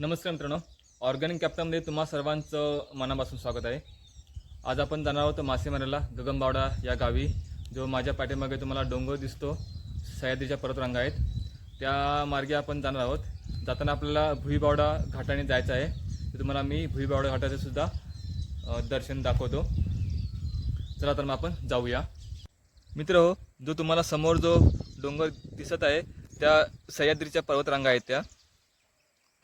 नमस्कार मित्रांनो. ऑर्गॅनिक कॅप्टनमध्ये तुम्हा सर्वांचं मनापासून स्वागत आहे. आज आपण जाणार आहोत मासेमारीला गगनबावडा या गावी जो माझ्या पाठीमागे तुम्हाला डोंगर दिसतो सह्याद्रीच्या पर्वतरांगा आहेत. त्या मार्गे आपण जाणार आहोत. जाताना आपल्याला भुईबावडा घाटाने जायचं आहे. तर तुम्हाला मी भुईबावडा घाटाचे सुद्धा दर्शन दाखवतो. चला तर मग आपण जाऊया. मित्र हो जो तुम्हाला समोर जो डोंगर दिसत आहे त्या सह्याद्रीच्या पर्वतरांगा आहेत त्या.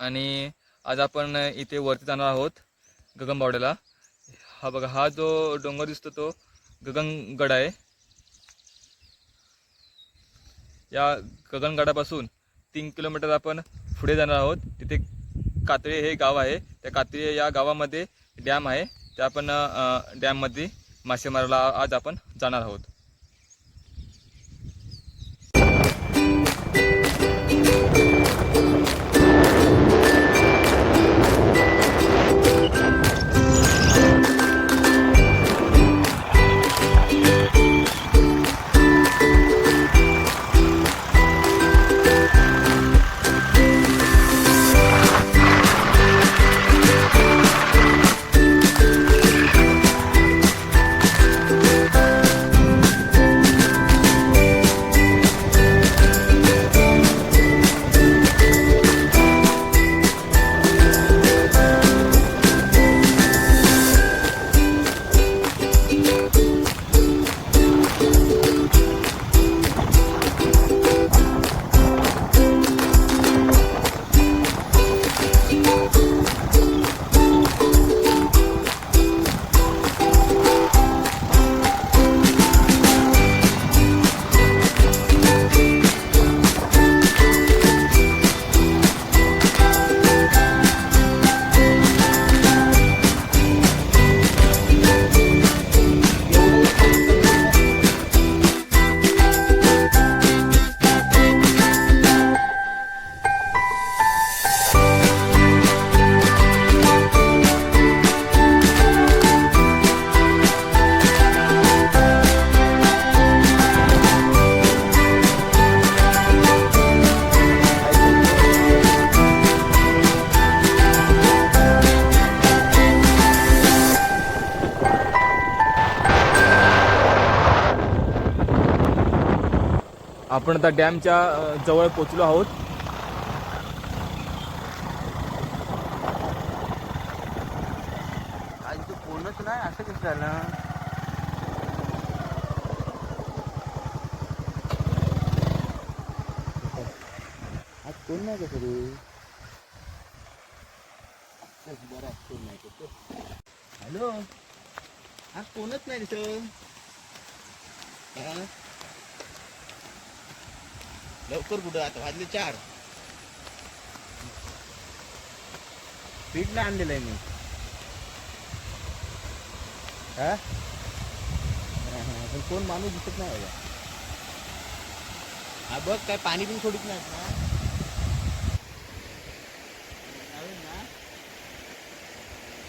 आणि आज आपण इथे वरती जाणार आहोत गगनबावड्याला. हा बघा हा जो डोंगर दिसतो तो गगनगड आहे. या गगनगडापासून तीन किलोमीटर आपण पुढे जाणार आहोत. तिथे कातळे हे गाव आहे. त्या कातळे या गावामध्ये डॅम आहे. त्या आपण डॅममध्ये मासे मारायला आज आपण जाणार आहोत. आपण आता डॅमच्या जवळ पोचलो आहोत. आज तू कोणच नाही असं कसं झालं? आज कोण नाही का तरी? बरं कोण नाही का हॅलो? आज कोणच नाही तिथं लवकर कुठं आता वाजले चार. पीठ नाही आणलेलं आहे मी. हा? पण कोण माणूस दिसत नाही बघा. हा बघ काय पाणी पण सोडित नाही ना?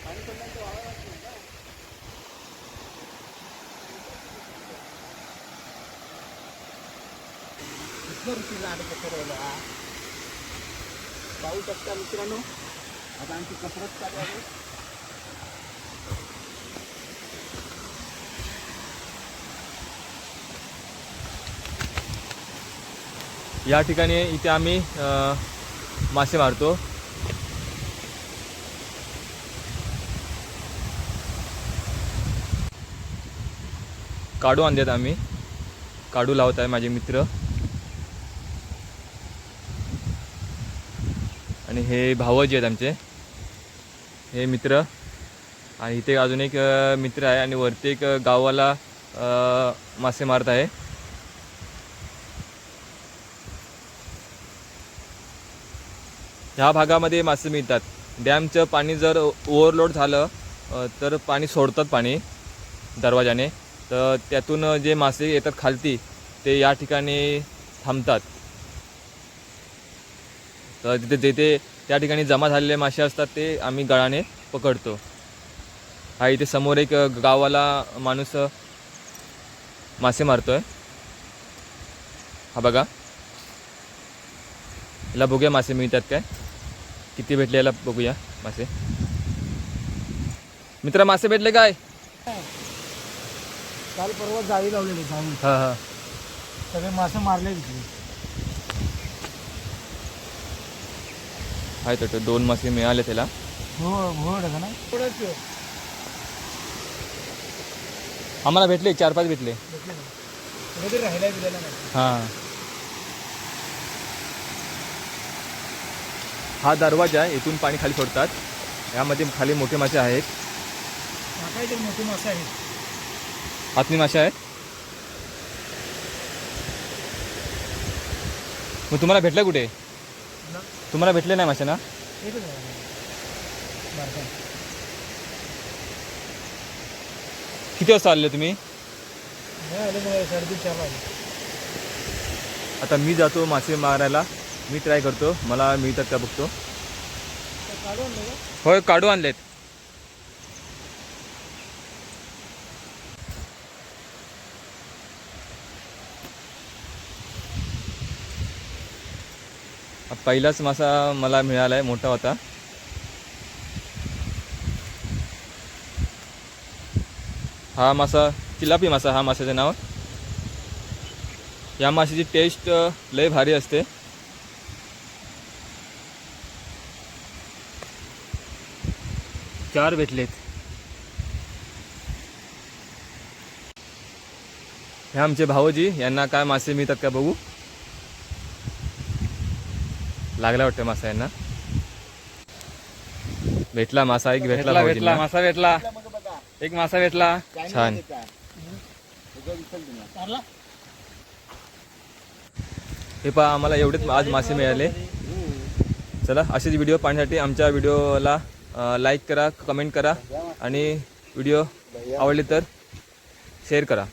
पाणी सोडल्यानंतर वाळवायला इतकं रुची लाड पकडवलं हा. पाहू शकता मित्रांनो. आता आमची कसरत चालू आहे. या ठिकाणी इथे आम्ही मासे मारतो. काडू आणलेत आम्ही. काडू लावत आहे माझे मित्र. आणि हे भावजी आहेत आमचे हे मित्र. आणि इथे अजून एक मित्र आहे आणि वरती एक गावाला मासे मारत आहे. ह्या भागामध्ये मासे मिळतात. डॅमचं पाणी जर ओव्हरलोड झालं तर पाणी सोडतात पाणी दरवाजाने. तर त्यातून जे मासे येतात खालती ते या ठिकाणी थांबतात. तर तिथे जेथे त्या ठिकाणी जमा झालेले मासे असतात ते आम्ही गळाने पकडतो. हा इथे समोर एक गावाला माणूस मासे मारतोय. हा बघा. याला बघूया मासे मिळतात काय? किती भेटले याला बघूया मासे. मित्रा मासे भेटले काय? काल परवा जाळी लावलेली जाळी. हां हां. सगळे मासे मारले तिथे. आहे तर दोन मासे मिळाले त्याला. हो आम्हाला भेटले चार पाच भेटले. हां. हा दरवाजा आहे इथून पाणी खाली सोडतात. यामध्ये खाली मोठे मासे आहेत. मोठे मासे आहेत. आतनी मासे आहेत. मग तुम्हाला भेटलं कुठे? तुम्हाला भेटले नाही मासे ना? एकच आहे बारका किती वाजता आले तुम्ही? नाही आले बघा साडेतीन चार वाजले. आता मी जातो मासे मारायला. मी ट्राय करतो. मला मिळतात का बघतो? काढून होय काढू आणलेत. पहिलाच मासा मला मिळाला आहे मोठा होता. हा मासा चिलापी मासा हा माशाचं नाव. या माशाची टेस्ट लय भारी असते. चार भेटलेत. हे आमचे भाऊजी यांना काय मासे मिळतात का बघू. लागला वाटतं मासा यांना भेटला मासा एक भेटला भेटला. मासा भेटला. एक मासा भेटला. छान. हे पहा आम्हाला एवढेच आज मासे मिळाले. चला असेच व्हिडिओ पाहण्यासाठी आमच्या व्हिडिओला लाईक करा कमेंट करा आणि व्हिडिओ आवडले तर शेअर करा.